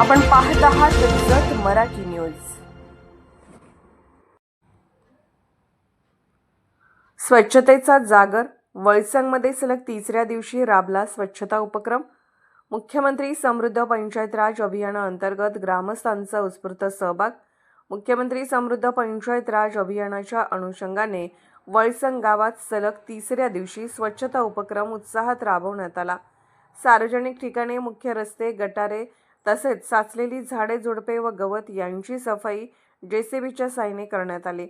आपण पाहत आहात जत मराठी न्यूज. स्वच्छतेचा जागर वळसंगमध्ये सलग तिसऱ्या दिवशी राबला स्वच्छता उपक्रम. मुख्यमंत्री समृद्ध पंचायत राज अभियानाअंतर्गत ग्रामस्थांचा उत्स्फूर्त सहभाग. मुख्यमंत्री समृद्ध पंचायत राज अभियानाच्या अनुषंगाने वळसंग गावात सलग तिसऱ्या दिवशी स्वच्छता उपक्रम उत्साहात राबवण्यात आला. सार्वजनिक ठिकाणी मुख्य रस्ते गटारे तसेच साचलेली झाडे झुडपे व गवत यांची सफाई जेसीबीच्या साहाय्याने करण्यात आली.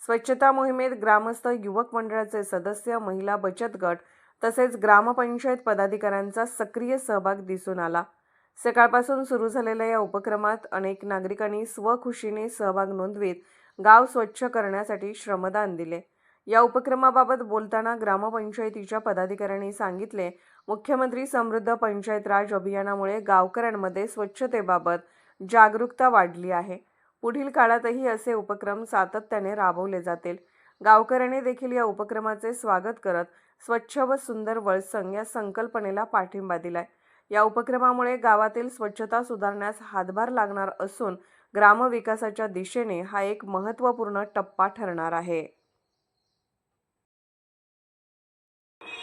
स्वच्छता मोहिमेत ग्रामस्थ युवक मंडळाचे सदस्य महिला बचत गट तसेच ग्रामपंचायत पदाधिकाऱ्यांचा सक्रिय सहभाग दिसून आला. सकाळपासून सुरू झालेल्या या उपक्रमात अनेक नागरिकांनी स्वखुशीने सहभाग नोंदवीत गाव स्वच्छ करण्यासाठी श्रमदान दिले. या उपक्रमाबाबत बोलताना ग्रामपंचायतीच्या पदाधिकाऱ्यांनी सांगितले मुख्यमंत्री समृद्ध पंचायत राज अभियानामुळे गावकऱ्यांमध्ये स्वच्छतेबाबत जागरूकता वाढली आहे. पुढील काळातही असे उपक्रम सातत्याने राबवले जातील. गावकऱ्यांनी देखील या उपक्रमाचे स्वागत करत स्वच्छ व सुंदर वळसंग या संकल्पनेला पाठिंबा दिलाय. या उपक्रमामुळे गावातील स्वच्छता सुधारण्यास हातभार लागणार असून ग्रामविकासाच्या दिशेने हा एक महत्त्वपूर्ण टप्पा ठरणार आहे.